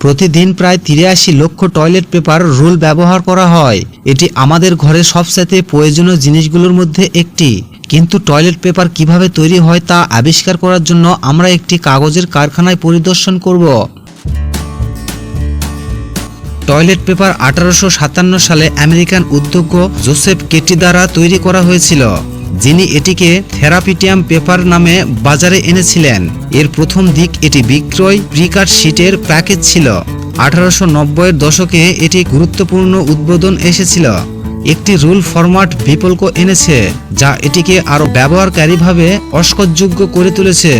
প্রতিদিন প্রায় তিরাশি লক্ষ টয়লেট পেপার রোল ব্যবহার করা হয়। এটি আমাদের ঘরে সবসাথে প্রয়োজনীয় জিনিসগুলোর মধ্যে একটি। কিন্তু টয়লেট পেপার কীভাবে তৈরি হয় তা আবিষ্কার করার জন্য আমরা একটি কাগজের কারখানায় পরিদর্শন করব। টয়লেট পেপার আঠারোশো সাতান্ন সালে আমেরিকান উদ্যোগ জোসেফ কেটি দ্বারা তৈরি করা হয়েছিল। যিনি এটিকে থেরাপিটিয়াম পেপার নামে বাজারে এনেছিলেন। এর প্রথম দিক এটি বিক্রয় প্রিকাট শিটের প্যাকেজ ছিল। আঠারোশো নব্বইয়ের দশকে এটি গুরুত্বপূর্ণ উদ্বোধন এসেছিল। একটি রুল ফরম্যাট বিকল্প এনেছে, যা এটিকে আরও ব্যবহারকারীভাবে অস্করযোগ্য করে তুলেছে।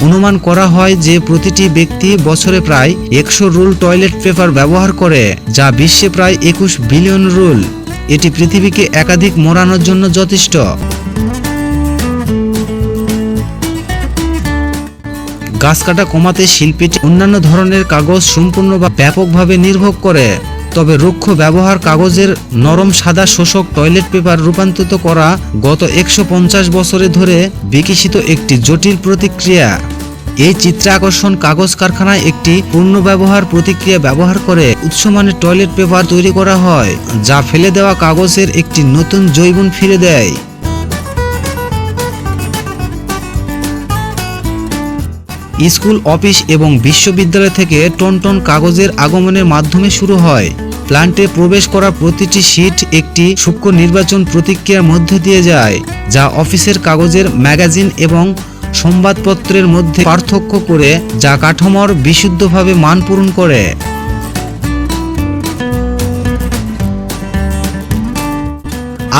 অনুমান করা হয় যে প্রতিটি ব্যক্তি বছরে প্রায় একশো রুল টয়লেট পেপার ব্যবহার করে, যা বিশ্বে প্রায় একুশ বিলিয়ন রুল। এটি পৃথিবীকে একাধিক মোড়ানোর জন্য যথেষ্ট। গাছ কাটা কমাতে শিল্পীটি অন্যান্য ধরনের কাগজ সম্পূর্ণ বা ব্যাপকভাবে নির্ভর করে, তবে রুক্ষ ব্যবহার কাগজের নরম সাদা শোষক টয়লেট পেপার রূপান্তরিত করা গত একশো পঞ্চাশ বছরে ধরে বিকশিত একটি জটিল প্রতিক্রিয়া। এই চিত্রাকর্ষণ কাগজ কারখানায় একটি পূর্ণ ব্যবহার প্রতিক্রিয়া ব্যবহার করে উৎসমানের টয়লেট পেপার তৈরি করা হয়, যা ফেলে দেওয়া কাগজের একটি নতুন জৈবন ফিরে দেয়। স্কুল, অফিস এবং বিশ্ববিদ্যালয় থেকে টন টন কাগজের আগমনের মাধ্যমে শুরু হয়। প্লান্টে প্রবেশ করা প্রতিটি শীট একটি সূক্ষ্ম নির্বাচন প্রতিক্রিয়ার মধ্যে দিয়ে যায়, যা অফিসের কাগজের ম্যাগাজিন এবং সংবাদপত্রের মধ্যে পার্থক্য করে, যা কাঠামোর বিশুদ্ধভাবে মান পূরণ করে।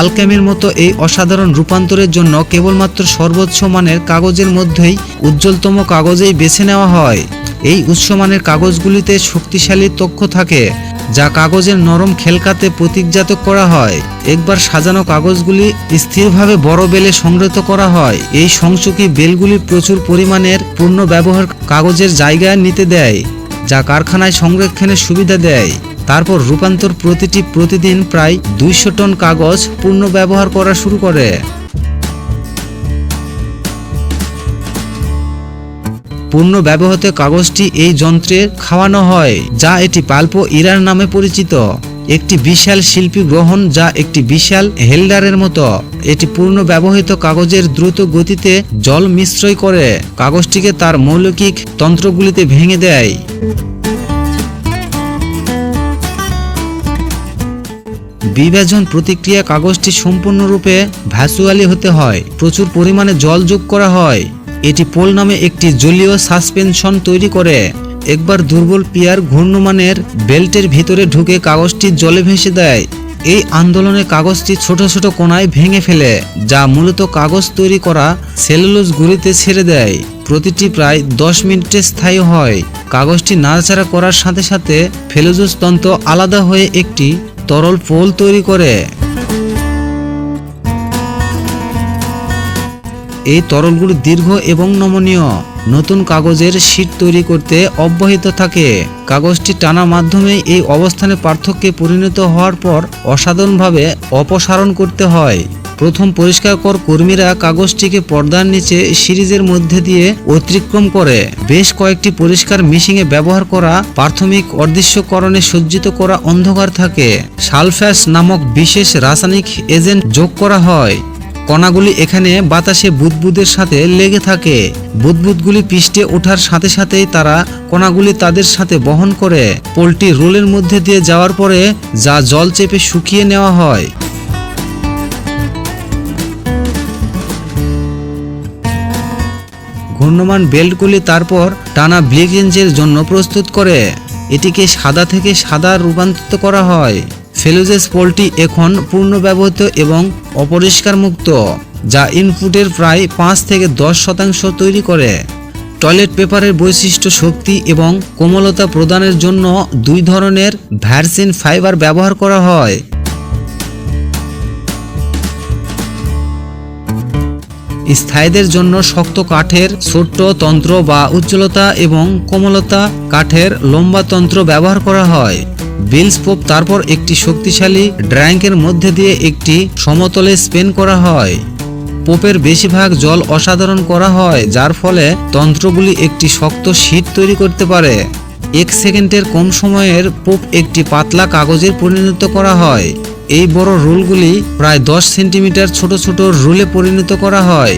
আলকেমির মতো এই অসাধারণ রূপান্তরের জন্য কেবলমাত্র সর্বোচ্চ মানের কাগজের মধ্যেই উজ্জ্বলতম কাগজেই বেছে নেওয়া হয়। এই উচ্চমানের কাগজগুলিতে শক্তিশালী তক্ষ থাকে, যা কাগজের নরম খেলকাতে প্রতীকজাত করা হয়। একবার সাজানো কাগজগুলি স্থিরভাবে বড় বেলে সংগ্রহিত করা হয়। এই সংসুকি বেলগুলি প্রচুর পরিমাণের পূর্ণ ব্যবহার কাগজের জায়গায় নিতে দেয়, যা কারখানায় সংরক্ষণের সুবিধা দেয়। তারপর রূপান্তর প্রতিটি প্রতিদিন প্রায় দুইশো টন কাগজ পূর্ণ ব্যবহার করা শুরু করে। পূর্ণ ব্যবহৃত কাগজটি এই যন্ত্রে খাওয়ানো হয়, যা এটি পাল্প ইরার নামে পরিচিত। একটি বিশাল শিল্পী গ্রহণ, যা একটি বিশাল হেল্ডারের মতো। এটি পূর্ণ ব্যবহৃত কাগজের দ্রুত গতিতে জল মিশ্রয় করে। কাগজটিকে তার মৌলিক তন্ত্রগুলিতে ভেঙে দেয়। বিভাজন প্রতিক্রিয়া কাগজটি সম্পূর্ণরূপে ভ্যাসুয়ালি হতে হয়। প্রচুর পরিমাণে জল যোগ করা হয়। এটি পোল নামে একটি জলীয় সাসপেনশন তৈরি করে। একবার দুর্বল পিয়ার ঘূর্ণমানের বেল্টের ভিতরে ঢুকে কাগজটি জলে ভেসে দেয়। এই আন্দোলনে কাগজটি ছোট ছোট কোণায় ভেঙে ফেলে, যা মূলত কাগজ তৈরি করা সেলুলোজ গুলিতে ছেড়ে দেয়। প্রতিটি প্রায় দশ মিনিটে স্থায়ী হয়। কাগজটি নাড়াচাড়া করার সাথে সাথে ফেলোজোস তন্ত্র আলাদা হয়ে একটি তরল পোল তৈরি করে। এই তরলগুলি দীর্ঘ এবং নমনীয়। নতুন কাগজের শীট তৈরি করতে অব্যাহত থাকে। কাগজটি টানা মাধ্যমে এই অবস্থানে পার্থক্যে পরিণত হওয়ার পর অসাধারণভাবে অপসারণ করতে হয়। প্রথম পরিষ্কার কর কর্মীরা কাগজটিকে পর্দার নিচে সিরিজের মধ্যে দিয়ে অতিক্রম করে। বেশ কয়েকটি পরিষ্কার মিশিংয়ে ব্যবহার করা, প্রাথমিক অদৃশ্যকরণে সজ্জিত করা অন্ধকার থাকে। সালফ্যাস নামক বিশেষ রাসায়নিক এজেন্ট যোগ করা হয়। কণাগুলি এখানে বাতাসে বুদবুদের সাথে লেগে থাকে। বুদবুদগুলি পিষ্টে ওঠার সাথে সাথেই তারা কণাগুলি তাদের সাথে বহন করে। পোলটি রোলের মধ্যে দিয়ে যাওয়ার পরে যা জল চেপে শুকিয়ে নেওয়া হয়। ঘূর্ণমান বেল্টগুলি তারপর টানা ব্লিকেঞ্জের জন্য প্রস্তুত করে। এটিকে সাদা থেকে সাদা রূপান্তরিত করা হয়। ফেলুজেস পোলটি এখন পূর্ণ ব্যবহৃত এবং অপরিষ্কার মুক্ত যা ইনপুটের প্রায় পাঁচ থেকে দশ শতাংশ তৈরি করে। টয়লেট পেপারের বৈশিষ্ট্য শক্তি এবং কোমলতা প্রদানের জন্য দুই ধরনের ভ্যারসিন ফাইবার ব্যবহার করা হয়। স্থায়ীদের জন্য শক্ত কাঠের, ছোট্ট তন্ত্র বা উজ্জ্বলতা এবং কোমলতা কাঠের লম্বা তন্ত্র ব্যবহার করা হয়। বিলস পোপ তারপর একটি শক্তিশালী ড্র্যাঙ্কের মধ্যে দিয়ে একটি সমতলে স্পেন করা হয়। পোপের বেশিরভাগ জল অসাধারণ করা হয়, যার ফলে তন্ত্রগুলি একটি শক্ত শীট তৈরি করতে পারে। এক সেকেন্ডের কম সময়ের পোপ একটি পাতলা কাগজের পরিণত করা হয়। এই বড় রোলগুলি প্রায় দশ সেন্টিমিটার ছোট ছোট রোলে পরিণত করা হয়।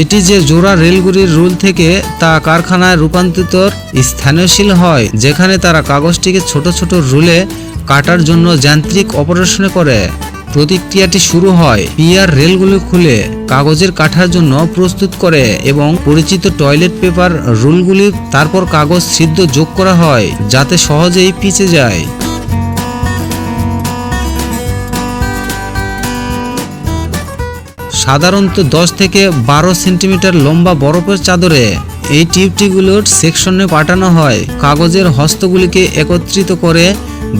এটি যে জোড়া রেলগুলির রুল থেকে তা কারখানায় রূপান্তরিত স্থানীয়শীল হয়, যেখানে তারা কাগজটিকে ছোট ছোট রুলে কাটার জন্য যান্ত্রিক অপারেশনে করে। প্রতিক্রিয়াটি শুরু হয় পিয়ার রেলগুলি খুলে, কাগজের কাঠার জন্য প্রস্তুত করে এবং পরিচিত টয়লেট পেপার রুলগুলি, তারপর কাগজ ছিদ্র যোগ করা হয়, যাতে সহজেই পিচে যায়। সাধারণত দশ থেকে বারো সেন্টিমিটার লম্বা বরফের চাদরে এই টিউবটিগুলোর সেকশনে পাঠানো হয়। কাগজের হস্তগুলিকে একত্রিত করে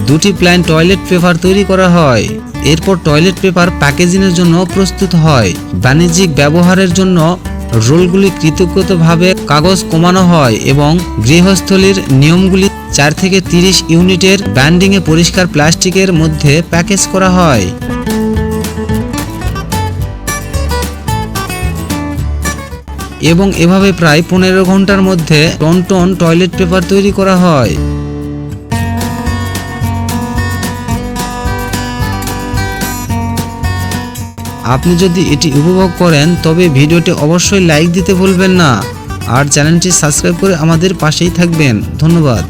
দুটি প্ল্যান টয়লেট পেপার তৈরি করা হয়। এরপর টয়লেট পেপার প্যাকেজিংয়ের জন্য প্রস্তুত হয়। বাণিজ্যিক ব্যবহারের জন্য রোলগুলি কৃতজ্ঞতভাবে কাগজ কমানো হয় এবং গৃহস্থলীর নিয়মগুলি চার থেকে তিরিশ ইউনিটের ব্যান্ডিংয়ে পরিষ্কার প্লাস্টিকের মধ্যে প্যাকেজ করা হয়। এবং এভাবে প্রায় পনেরো ঘণ্টার মধ্যে টন টন টয়লেট পেপার তৈরি করা হয়। আপনি যদি এটি উপভোগ করেন, তবে ভিডিওটি অবশ্যই লাইক দিতে ভুলবেন না। আর চ্যানেলটি সাবস্ক্রাইব করে আমাদের পাশেই থাকবেন। ধন্যবাদ।